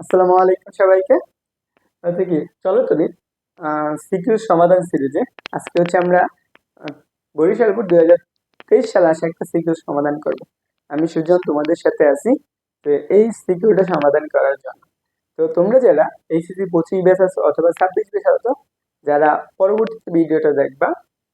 আসসালামু আলাইকুম সবাইকে। চলো সমাধান সিরিজে। আজকে হচ্ছে আমরা বরিশাল দুই হাজার তেইশ সালে একটা সিকিউর সমাধান করব। আমি সুজন, তোমাদের সাথে আছি। এই সিকিউরটা সমাধান করার জন্য। তো তোমরা যারা এই এইচএসসি পঁচিশ বেস আছো অথবা ছাব্বিশ বেস আছো, যারা পরবর্তীতে ভিডিওটা দেখবা,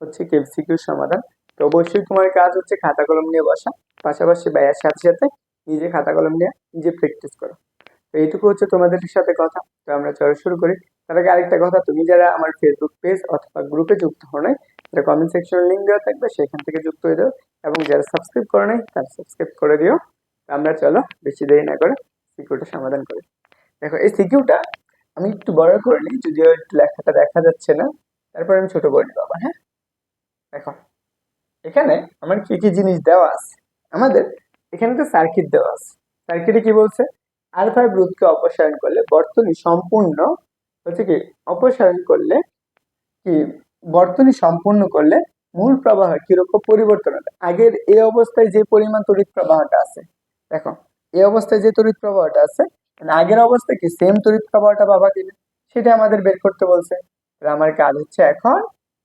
হচ্ছে কি, সিকিউর সমাধান। তো অবশ্যই তোমার কাজ হচ্ছে খাতা কলম নিয়ে বসা। পাশাপাশি ব্যয়ের সাথে সাথে নিজে খাতা কলম নিয়ে নিজে প্র্যাকটিস করো। তো এইটুকু হচ্ছে তোমাদের সাথে কথা, তো আমরা চলা শুরু করি। তার আগে আরেকটা কথা, তুমি যারা আমার ফেসবুক পেজ অথবা গ্রুপে যুক্ত হও নাই, তারা কমেন্ট সেকশনে লিঙ্ক দেওয়া থাকবে, সেখান থেকে যুক্ত হয়ে যাও। এবং যারা সাবস্ক্রাইব করে নাই, তারা সাবস্ক্রাইব করে দিও। আমরা চলো, বেশি দেরি না করে সিকিউরটা সমাধান করি। দেখো, এই সিকিউরটা আমি একটু বড় করে নিই, যদিও একটু লেখাটা দেখা যাচ্ছে না। তারপর আমি ছোট করে নিব আবার হ্যাঁ? দেখো, এখানে আমার কি কি জিনিস দেওয়া আছে? আমাদের এখানে তো সার্কিট দেওয়া আছে। সার্কিটে কি বলছে? আর ফাইভ রোধকে অপসারণ করলে বর্তনী সম্পূর্ণ হচ্ছে কি, অপসারণ করলে কি, বর্তনী সম্পূর্ণ করলে মূল প্রবাহ কীরকম পরিবর্তন হবে? আগের এই অবস্থায় যে পরিমাণ তড়িৎ প্রবাহটা আছে, দেখো এই অবস্থায় যে তড়িৎ প্রবাহটা আছে মানে আগের অবস্থায় কি সেম তড়িৎ প্রবাহটা পাবা কিনা, সেটা আমাদের বের করতে বলছে। আমার কাজ হচ্ছে এখন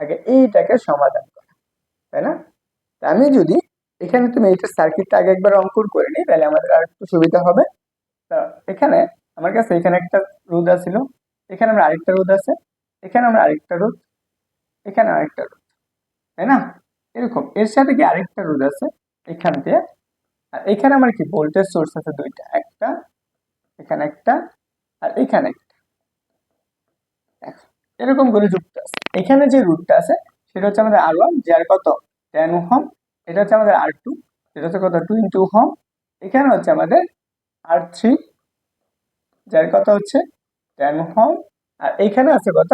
আগে এইটাকে সমাধান করা, তাই না? আমি যদি এখানে তুমি এইটা সার্কিটটা আগে একবার অঙ্কন করে নিই, তাহলে আমাদের আর একটু সুবিধা হবে। এখানে আমার কাছে এখানে একটা রোদ আছিল। এখানে আমরা আরেকটা রোদ আছে। এখানে আমরা আরেকটা রোদ এখানে আরেকটা রোদ তাই না? এরকম। এর সাথে কি আরেকটা রোদ আছে? এখান দিয়ে। আর এখানে আমার কি ভোল্টেজ সোর্স আছে দুইটা। একটা, এখানে একটা, আর এখানে একটা। এরকম করে যুক্ত আছে। এখানে যে রুটটা আছে, সেটা হচ্ছে আমাদের আর ওয়ান যার কত? টেন হোম এটা হচ্ছে আমাদের আর টু এটা হচ্ছে কত? টু ইন্টু হোম এখানে হচ্ছে আমাদের আর থ্রি যার কত হচ্ছে টেন হোম আর এইখানে আছে কত?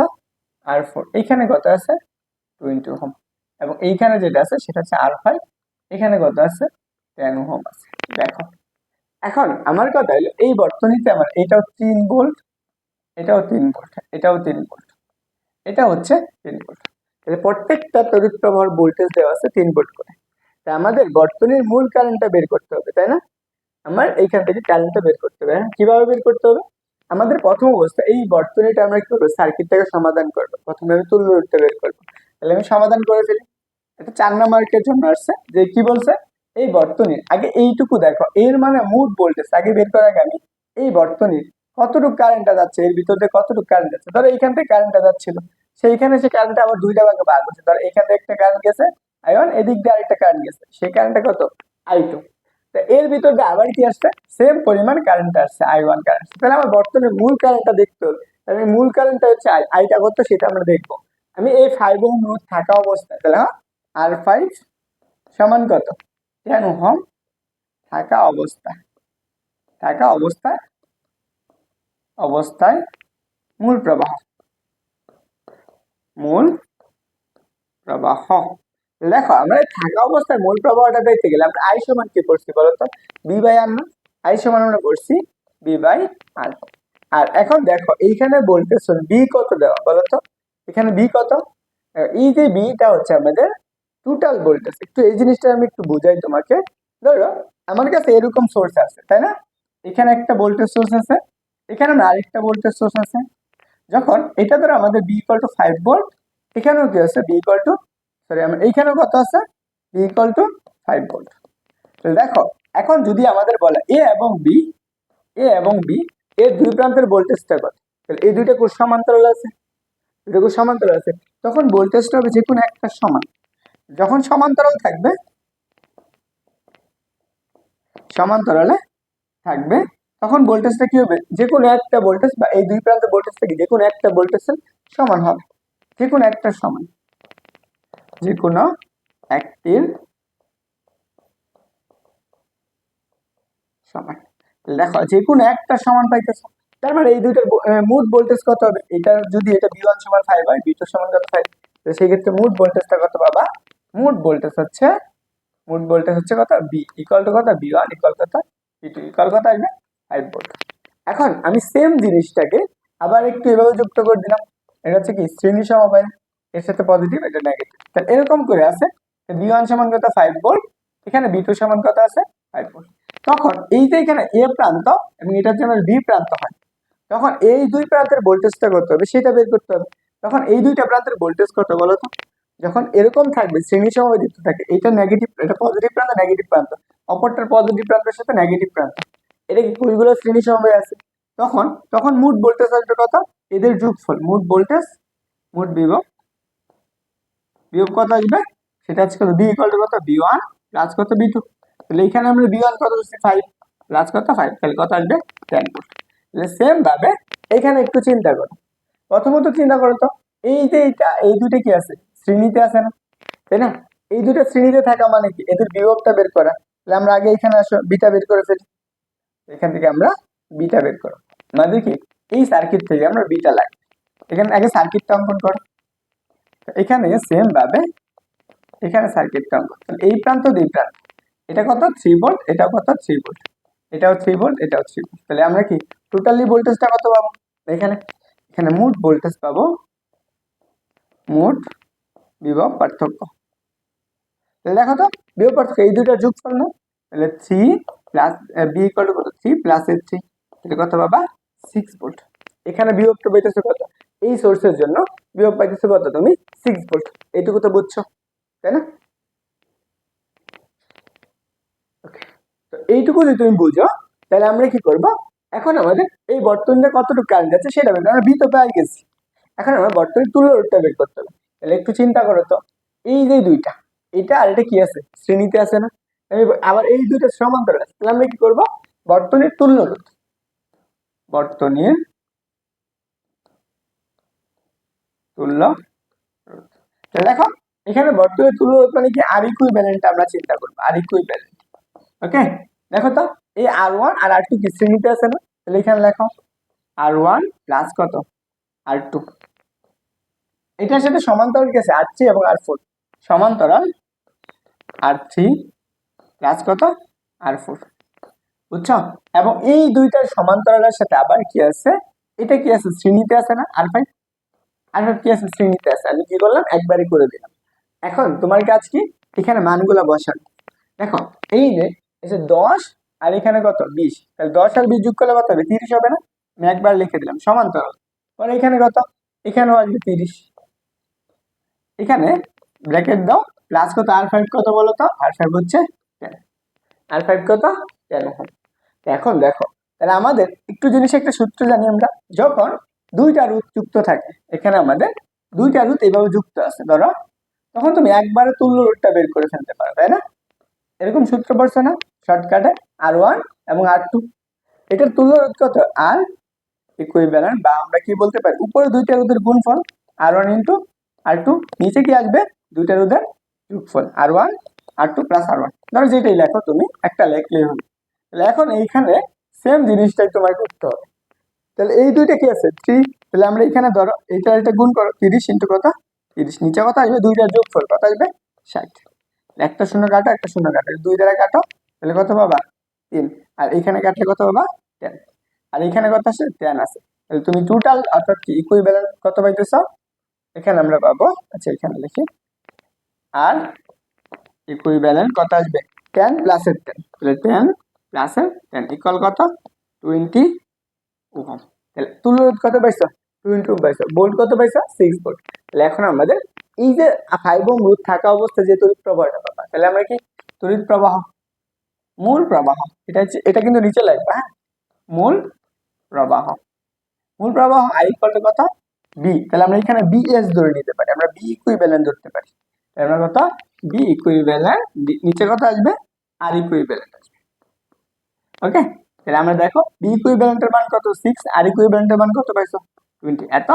আর ফোর এইখানে কত আছে? টু ইন্টু হোম এবং এইখানে যেটা আছে সেটা হচ্ছে আর ফাইভ এখানে কত আছে? টেন হোম আছে। দেখো, এখন আমার কথা হলো এই বর্তনীতে আমার এটাও তিন ভোল্ট এটাও তিন ভোল্ট এটাও তিন ভোল্ট এটা হচ্ছে তিন ভোল্ট তাহলে প্রত্যেকটা তড়িৎ প্রবাহের ভোল্টেজ দেওয়া আছে তিন ভোল্ট করে। তা আমাদের বর্তনীর মূল কারেন্টটা বের করতে হবে, তাই না? আমার এইখান থেকে কারেন্টটা বের করতে হবে। হ্যাঁ কীভাবে বের করতে হবে? আমাদের প্রথম অবস্থা, এই বর্তনীটা আমরা কি করব? সার্কিটটাকে সমাধান করব। প্রথমে আমি তুল্য রূপটা বের করব। তাহলে আমি সমাধান করে ফেলি। এটা চার নাম্বারের জন্য আসছে। যে কি বলছে? এই বর্তনীর, আগে এইটুকু দেখো। এর মানে মুড ভোল্টেজ আগে বের করার আগে আমি এই বর্তনীর কতটুকু কারেন্টটা যাচ্ছে? এর ভিতরে কতটুকু কারেন্ট যাচ্ছে? ধরো এইখান থেকে কারেন্টটা যাচ্ছিল। সেইখানে সে কারেন্টটা আবার দুইটা ভাগে ভাগ হচ্ছে। ধরো এখান থেকে একটা কারেন্ট গেছে, আই ওয়ান, এদিক দিয়ে আরেকটা কারেন্ট গেছে। সেই কারেন্টটা কত? I two. তো এর ভিতর দিয়ে আবার কি আসছে? সেম পরিমাণ কারেন্ট আসছে আই ওয়ান কারেন্ট তাহলে আমার বর্তমানে মূল কারেন্টটা দেখতে হবে। তাহলে মূল কারেন্টটা হচ্ছে আই আইটা কত সেটা আমরা দেখব। আমি এই ফাইভ ওহম রোধ থাকা অবস্থায়, তাহলে হ্যাঁ আর ফাইভ সমান কত? টেন ওহম থাকা অবস্থায় থাকা অবস্থায় অবস্থায় মূল প্রবাহ মূল প্রবাহ। দেখো, আমরা থাকা অবস্থায় মূল প্রবাহটা দেখতে গেলে আমরা আই সমান কি করছি বলতো? বি বাই আর না? আই সমান আমরা করছি বি বাই আর আর এখন দেখো, এইখানে ভোল্টেজ বি কত দেওয়া, বলতো? এখানে বি কত? এই যে বিটা হচ্ছে আমাদের টোটাল ভোল্টেজ একটু এই জিনিসটা আমি একটু বুঝাই তোমাকে। ধরো, আমার কাছে এরকম সোর্স আছে, তাই না? এখানে একটা ভোল্টেজ সোর্স আছে, এখানে না আরেকটা ভোল্টেজ সোর্স আছে। যখন এটা ধরো আমাদের V equal to five volt এখানেও কি আছে? বি ইকুয়াল টু সরি আমার এইখানেও কত আছে? V equal to five volt তো দেখো, এখন যদি আমাদের বলে এ এবং বি এ এবং বি এর দুই প্রান্তের ভোল্টেজটা কত? তাহলে এই দুইটা কোষ সমান্তরাল আছে। দুটো কোষ সমান্তরাল আছে। তখন ভোল্টেজটা হবে যে কোনো একটা সমান। যখন সমান্তরাল থাকবে, সমান্তরালে থাকবে, তখন ভোল্টেজটা কি হবে? যে কোনো একটা ভোল্টেজ বা এই দুই প্রান্তের ভোল্টেজ থেকে যে কোনো একটা ভোল্টেজের সমান হবে। যে কোনো একটা সমান। যে কোনো একটির সমান। দেখো যে কোনো একটা সমান পাইতেছো। তার মানে এই দুইটার মুড ভোল্টেজ কত হবে? এটা যদি এটা বি ওয়ান সমান ফাইভ হয় বি টু সমান কত ফাইভ তো সেই ক্ষেত্রে মুড ভোল্টেজটা কত পাবা? মুড ভোল্টেজ হচ্ছে মুড ভোল্টেজ হচ্ছে কত? বি ইকুয়াল টু কত? বি ওয়ান ইকুয়াল কত? বি টু ইকুয়াল কত আসবে? ফাইভ ভোল্ট এখন আমি সেম জিনিসটাকে আবার একটু এভাবে যুক্ত করে দিলাম। এটা হচ্ছে কি, শ্রেণি সমবায়। এর সাথে পজিটিভ এটা নেগেটিভ তাহলে এরকম করে আছে বি ওয়ান সমান কত? ফাইভ ভোল্ট এখানে বি টু সমান কত আছে? ফাইভ ভোল্ট তখন এই যে এখানে এ প্রান্ত এবং এটার জন্য বি প্রান্ত হয়। তখন এই দুই প্রান্তের ভোল্টেজটা কত হবে? সেটা বের করতে হবে। তখন এই দুইটা প্রান্তের ভোল্টেজ কত বলো তো? যখন এরকম থাকবে, শ্রেণি সময় দিতে থাকে এটা নেগেটিভ এটা পজিটিভ প্রান্ত নেগেটিভ প্রান্ত। অপরটার পজিটিভ প্রান্তের সাথে নেগেটিভ প্রান্ত। এটা কি কুড়িগুলো শ্রেণি সময় আছে? তখন তখন মুড ভোল্টেজ আসবে কত? এদের যোগফল মুড ভোল্টেজ মুড বিভব। বিভব কত আসবে? সেটা হচ্ছে কত? বি ইকুয়াল টু কত? বি ওয়ান প্লাস কত? বি টু তাহলে এখানে আমরা বি ওয়ান কত হচ্ছে ফাইভ প্লাস কত? ফাইভ তাহলে কত আসবে? টেন ভোল্ট তাহলে সেম ভাবে এখানে একটু চিন্তা করো। প্রথমত চিন্তা করো তো, এই যে এইটা, এই দুটো কি আছে? শ্রেণীতে আছে না? তাই না? এই দুটো শ্রেণীতে থাকা মানে কি? এদের বিভবটা বের করা। তাহলে আমরা আগে এখানে আসো বিটা বের করে ফেলি। এখান থেকে আমরা বিটা বের করো। মানে দেখি এই সার্কিট থেকে আমরা বিটা লাগবে এখানে আগে সার্কিটটা অঙ্কন করো। এখানে সেম ভাবে এখানে অঙ্কন তাহলে এই প্রান্ত, দুই প্রান্ত। এটা কত? থ্রি ভোল্ট এটা কত? থ্রি ভোল্ট এটাও থ্রি ভোল্ট এটাও থ্রি ভোল্ট তাহলে আমরা কি? টোটালি ভোল্টেজটা কত পাবো? এখানে এখানে মোট ভোল্টেজ পাবো। মোট বিভব পার্থক্য। তাহলে দেখো তো, বিভব পার্থক্য, এই দুইটা যোগফল না তাহলে three plus V equal to কত? থ্রি প্লাস এর থ্রি তাহলে কত বাবা সিক্স ভোল্ট এখানে বিভবটা পাইতেছে কত? এই সোর্সের জন্য বিভব পাইতেছে কত তুমি? সিক্স ভোল্ট এইটুকু তো বুঝছ, তাই না? তো এইটুকু যদি তুমি বুঝো, তাহলে আমরা কি করব? এখন আমাদের এই বর্তমানে কতটুকু কারেন্ট আছে সেটা বের আমরা বি পেয়ে গেছি। এখন আমরা বর্তমানে তুলো রোডটা বের করতে হবে। তাহলে একটু চিন্তা করো তো, এই যে দুইটা, এটা আর এটা কি আছে? শ্রেণীতে আছে না? আবার এই দুইটা সমান্তরাল আছে। তাহলে আমরা কি করব? বর্তনীর তুল্য রোধ। বর্তনীর তুল্য দেখো, এখানে বর্তনীর তুল্য রোধ মানে কি আর ইকুইভ্যালেন্ট আমরা চিন্তা করব আর ইকুইভ্যালেন্ট ওকে? দেখো তো, এই আর ওয়ান আর আর টু কি শ্রেণীতে আছে না? তাহলে এখানে লেখো আর ওয়ান প্লাস কত? আর টু এটার সাথে সমান্তরাল কি আছে? আর থ্রি এবং আর ফোর সমান্তরাল আর থ্রি প্লাস কত? আর ফোর বুঝছ? এবং এই দুইটার সমান্তরালের সাথে আবার কি আছে? এটা কি আছে? শ্রেণীতে আছে না? আর ফাইভ আর ফাইভ কি আছে শ্রেণীতে আছে আমি কি করলাম? একবারই করে দিলাম। এখন তোমার কাজ কি? এখানে মানগুলো বসানো। দেখো, এই যে যে দশ আর এখানে কত? বিশ। তাহলে দশ আর বিশ যোগ করলে কত হবে? তিরিশ হবে না? আমি একবার লিখে দিলাম। সমান্তরাল। পরে এখানে কত? এখানেও আসবে তিরিশ। এখানে ব্র্যাকেট দাও। প্লাস কত? আর ফাইভ কত বলো তো? আর ফাইভ হচ্ছে টেন। আর ফাইভ কত? টেন এখন দেখো, তাহলে আমাদের একটু জিনিস একটা সূত্র জানি আমরা। যখন দুইটা রুট যুক্ত থাকে। এখানে আমাদের দুইটা রুট এইভাবে যুক্ত আছে, ধরো। তখন তুমি একবারে তুল্য রুটটা বের করে ফেলতে পারো, তাই না? এরকম সূত্র পড়ছো না? শর্টকাটে আর ওয়ান এবং আর টু। এটার তুল্য রোধ কত? আর ইকুইভ্যালেন্ট বা আমরা কি বলতে পারি? উপরে দুইটা রোধের গুণফল, R one into R two. নিচে কি আসবে? দুইটা রোধের যোগফল, R one, R two plus R one. ধরো যেটাই লেখো, তুমি একটা লেখলেই হবে। তাহলে এখন এইখানে সেম জিনিসটাই তোমার করতে হবে। তাহলে এই দুইটা কি আছে? থ্রি তাহলে আমরা এখানে ধরো এইটা এটা গুণ করো, তিরিশ ইন্টু কত? তিরিশ। নিচে কত আসবে? দুইটা দুইটার যোগফল কত আসবে? ষাট। একটা শূন্য কাটো, একটা শূন্য কাটো। দুই দ্বারা কাটো, তাহলে কত পাবা? তিন। আর এখানে কাটলে কত পাবা? টেন আর এখানে কত আছে টেন আছে। তাহলে তুমি টোটাল অর্থাৎ কি? ইকুইভ্যালেন্ট কত পাইতেছ? এখানে আমরা পাবো আচ্ছা এখানে লিখি। আর ইকুইভ্যালেন্ট কত আসবে? টেন প্লাসের টেন তাহলে টেন প্লাসের টেন ইকুয়াল কত? টোয়েন্টি ওহম তাহলে তুলরোধ কত পাইছো? টোয়েন্টি ওহম পাইছো। বোল্ট কত পাইছো? সিক্স বোল্ট তাহলে এখন আমাদের এই যে ফাইভ ওহম রোধ থাকা অবস্থায় যে তড়িৎ প্রবাহটা পাবা, তাহলে আমরা কি? তড়িৎ প্রবাহ। মূল প্রবাহ। এটা হচ্ছে, এটা কিন্তু নিচে লাগবে হ্যাঁ? মূল প্রবাহ। মূল প্রবাহ আই টু কত? বি তাহলে আমরা এখানে বি এস ধরে নিতে পারি। আমরা বি ইকুইভ্যালেন্ট ধরতে পারি। তাহলে আমরা কত? বি ইকুইভ্যালেন্ট নিচে কত আসবে? আর ইকুইভ্যালেন্ট আসবে। ওকে তাহলে আমরা দেখো বি ইকুইভ্যালেন্টের মান কত? সিক্স আর ইকুইভ্যালেন্টের মান কত পাইছো? টোয়েন্টি এত?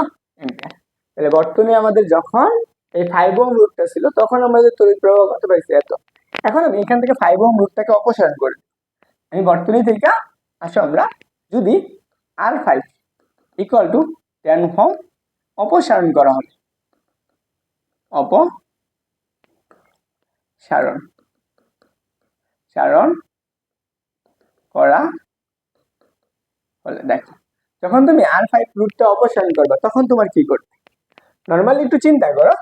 তাহলে বর্তমানে আমাদের যখন এই ফাইভ ওম রুটটা ছিল, তখন আমাদের তড়িৎ প্রবাহ কত পাইছি? এত। এখন আমি এখান থেকে ফাইভ ওম রুটটাকে অপসারণ করি। আমি বর্তনী থেকে আসো আমরা, যদি R five equal to ten ohm অপসারণ করা হবে অপসারণ। সারণ করা দেখো, যখন তুমি আর ফাইভ রুটটা অপসারণ করবে, তখন তোমার কি করবে? নর্মালি একটু চিন্তা করো,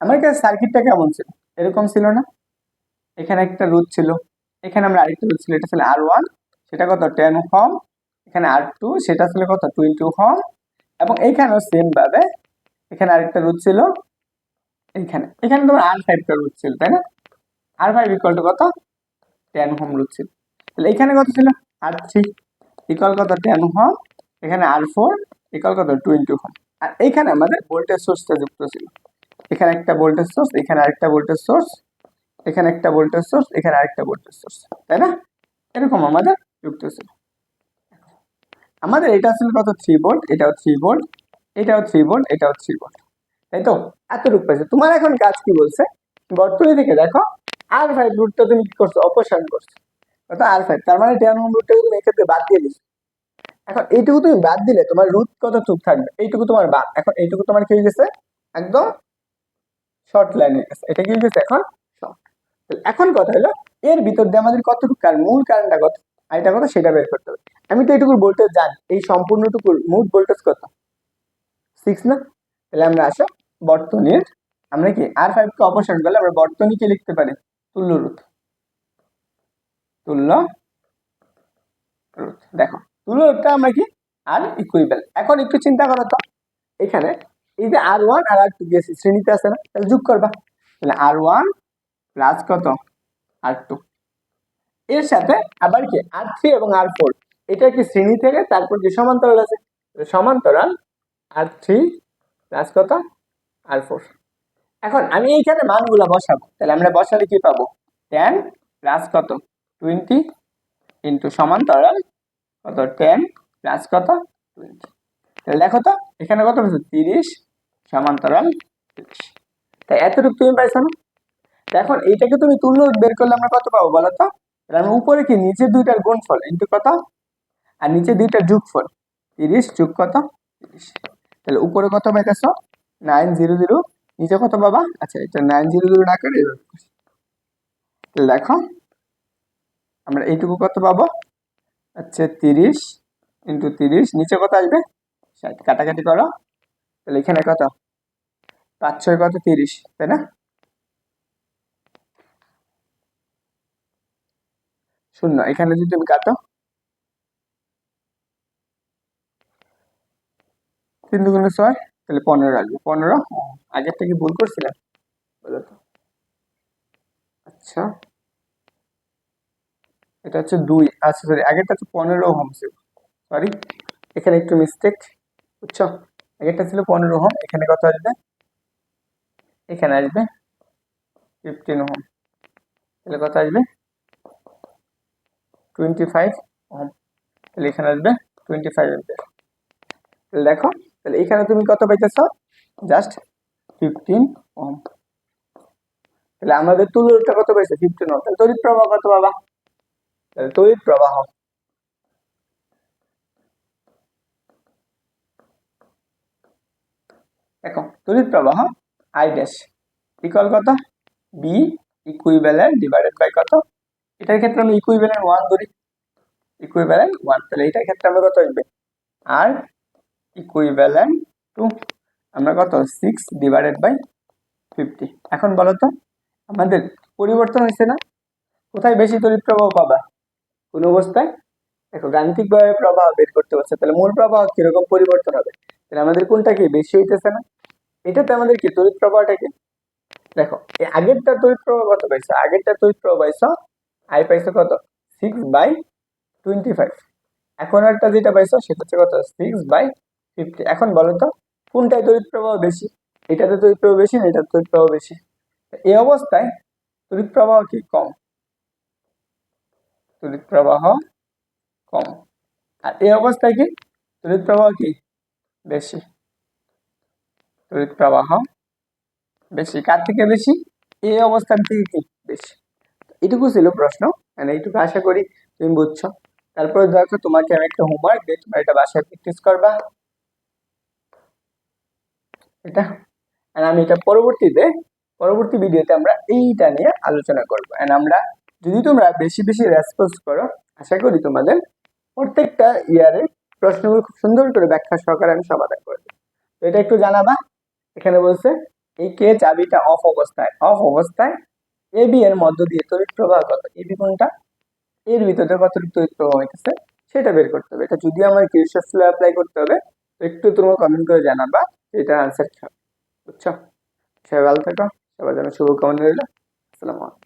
আমার কাছে সার্কিটটা কেমন ছিল? এরকম ছিল না? এখানে একটা রুট ছিল, এখানে আমরা আরেকটা রুট ছিল, এটা ছিল আর ওয়ান সেটা কত? টেন হোম এখানে আর টু সেটা ছিল কত? টোয়েন্টি হোম এবং এইখানেও সেম ভাবে এখানে আরেকটা রুট ছিল, এইখানে। এখানে তোমার আর ফাইভটা রুট ছিল, তাই না? আর ফাইভ ইকুয়াল কত? টেন হোম রুট ছিল। তাহলে এখানে কত ছিল? আর থ্রি ইকুয়াল কত টেন হোম, এখানে আর ফোর ইকুয়াল কত টোয়েন্টি হোম আর এইখানে আমাদের ভোল্টেজ সোর্সটা যুক্ত ছিল। এখানে একটা ভোল্টেজ সোর্স এখানে আরেকটা ভোল্টেজ সোর্স এখানে একটা ভোল্টেজ সোর্স এখানে আরেকটা ভোল্টেজ সোর্স তাই না? এরকম আমাদের যুক্ত ছিল। আমাদের এটা ছিল কত? থ্রি ভোল্ট এটাও থ্রি ভোল্ট এটাও থ্রি ভোল্ট এটাও থ্রি ভোল্ট তাই তো? এতটুকু পাইছে তোমার এখন কাজ কি বলছে? বর্তনী থেকে দেখো আর ফাইভ রুটটা তুমি কি করছ? অপসারণ করছ। কত আর ফাইভ তার মানে টেন হোম রুটটাকে তুমি এক্ষেত্রে বাদ দিয়ে দিচ্ছ এখন এইটুকু তুমি বাদ দিলে তোমার রুট কত চুপ থাকবে? এইটুকু তোমার বাদ। এখন এইটুকু তোমার কি গেছে? একদম শর্ট লাইন গেছে। এটা কি গেছে এখন? শর্ট এখন কথা হলো, এর ভিতর দিয়ে আমাদের কতটুকু কারেন্ট মূল কারেন্টটা কত? আর এটা কত? সেটা বের করতে হবে। আমি তো এইটুকুর ভোল্টেজ জানি। এই সম্পূর্ণটুকুর মোট ভোল্টেজ কত? সিক্স না? তাহলে আমরা আসো বর্তনীর, আমরা কি আর ফাইভ কে অপসারণ করলে আমরা বর্তনী কি লিখতে পারি তুল্য রুট। তুল্য রুট। দেখো, তুল্য রুটটা আমরা কি? আর ইকুইবেল এখন একটু চিন্তা করো তো। এখানে এই যে আর ওয়ান আর আর টু গেছি শ্রেণীতে আছে না, তাহলে যোগ করবা। তাহলে আর ওয়ান প্লাস কত? আর টু এর সাথে আবার কি? আর থ্রি এবং আর ফোর এটা কি শ্রেণি থেকে? তারপর কি সমান্তরাল আছে সমান্তরাল আর থ্রি প্লাস কত? আর ফোর এখন আমি এইখানে মানগুলো বসাবো। তাহলে আমরা বসালে কি পাবো? টেন প্লাস কত? টোয়েন্টি ইন্টু সমান্তরাল কত? টেন প্লাস কত? টোয়েন্টি তাহলে দেখো তো, এখানে কত পেয়েছ তিরিশ, সমান্তরাল তিরিশ। তাই এতটুকু তুমি পাইছো না? এখন এইটাকে তুমি তুল্য বের করলে আমরা কত পাবো বলো তো? তাহলে উপরে কি, নিচে দুইটার গুণফল ইন্টু কত? আর নিচে দুইটার যোগফল, তিরিশ যোগ কত? তিরিশ। তাহলে উপরে কত পাইতেছ? নাইন জিরো জিরো নিচে কত বাবা আচ্ছা এটা নাইন জিরো জিরো না দেখো আমরা এইটুকু কত পাবো? আচ্ছা তিরিশ ইন্টু তিরিশ। নিচে কত আসবে? ষাট। কাটাকাটি করো। তাহলে এখানে কত? পাঁচ, ছয়, কত? তিরিশ। তাই না? শূন্য। এখানে যদি তুমি কাটো, তিন দুগুণে ছয়, তাহলে পনেরো আসবে। পনেরো? আগেরটা কি ভুল করছিলাম বলো তো। আচ্ছা। এটা হচ্ছে দুই আচ্ছা সরি আগেরটা হচ্ছে পনেরো হোম ছিল। সরি এখানে একটু মিস্টেক বুঝছ? আগেরটা ছিল পনেরো হোম এখানে কত আসবে? এখানে আসবে ফিফটিন হোম তাহলে কত আসবে? টোয়েন্টি ফাইভ ওহম তাহলে এখানে আসবে টোয়েন্টি ফাইভ এম্পিয়ার তাহলে দেখো, তাহলে এখানে তুমি কত পাইতেছ? জাস্ট ফিফটিন ওহম তাহলে আমাদের তুলোটা কত পাইছে? ফিফটিন ওহম তাহলে তড়িৎ প্রবাহ কত বাবা তড়িৎ প্রবাহ। দেখো, তড়িৎ প্রবাহ আই ড্যাশ ইকুয়াল কত? বি ইকুইভ্যালেন্ট ডিভাইডেড বাই কত? এটার ক্ষেত্রে আমি ইকুইভ্যালেন্ট ওয়ান ধরি। ইকুইভ্যালেন্ট ওয়ান তাহলে এটার ক্ষেত্রে আমরা কত আসবে আর ইকুইভ্যালেন্ট টু আমরা কত? সিক্স ডিভাইডেড বাই ফিফটি এখন বলো তো, আমাদের পরিবর্তন হয়েছে না? কোথায় বেশি তড়িৎ প্রবাহ পাবা? কোন অবস্থায়? দেখো, গাণিতিকভাবে প্রবাহ বের করতে পারছে। তাহলে মূল প্রবাহ কীরকম পরিবর্তন হবে? তাহলে আমাদের কোনটা কি বেশি হইতেছে না? এটাতে আমাদের কি তড়িৎ প্রবাহটা কি দেখো এই আগেরটা তড়িৎ প্রবাহ কত পাইছো? আগেরটা তড়িৎ প্রবাহ পাইছো আই পাইছো কত? সিক্স বাই টোয়েন্টি ফাইভ এখন একটা যেটা পাইছো, সেটা হচ্ছে কত? সিক্স বাই ফিফটি এখন বলো তো, কোনটায় তড়িৎ প্রবাহ বেশি? এটাতে তড়িৎ প্রবাহ বেশি না এটাতে তড়িৎ প্রবাহ বেশি? এই অবস্থায় তড়িৎ প্রবাহ কি কম? তড়িৎ প্রবাহ কম। আর এই অবস্থায় কি? তড়িৎ প্রবাহ কি? বেশি। তড়িৎ প্রবাহ বেশি। কার থেকে বেশি? এই অবস্থান থেকে কি? বেশি। এটুকু ছিল প্রশ্ন। মানে এইটুকু আশা করি তুমি বুঝছ। তারপরে দেখো তোমাকে আমি একটা হোমওয়ার্ক দিই তোমরা এটা বাসায় প্র্যাকটিস করবা। এটা। আর আমি এটা পরবর্তীতে, পরবর্তী ভিডিওতে আমরা এইটা নিয়ে আলোচনা করব। এন্ড আমরা যদি তোমরা বেশি বেশি রেসপন্স করো, আশা করি তোমাদের প্রত্যেকটা ইয়ারে প্রশ্নগুলো খুব সুন্দর করে ব্যাখ্যা সহকারে আমি সমাধান করে দেবো। তো এটা একটু জানাবা। এখানে বলছে এই কে চাবিটা অফ অবস্থায়। অফ অবস্থায় এ বি এর মধ্য দিয়ে তড়িৎ প্রবাহ কত? এ বি কোনটা? এর ভিতরে কত তড়িৎ প্রবাহ হইতেছে, সেটা বের করতে হবে। এটা যদি আমার কিরশফ ল অ্যাপ্লাই করতে হবে একটু তোমরা কমেন্ট করে জানাবা এটা আনসার কি বুঝছ? সবাই ভালো থাকো, সবার জন্য শুভকামনা রইল। আসসালামু আলাইকুম।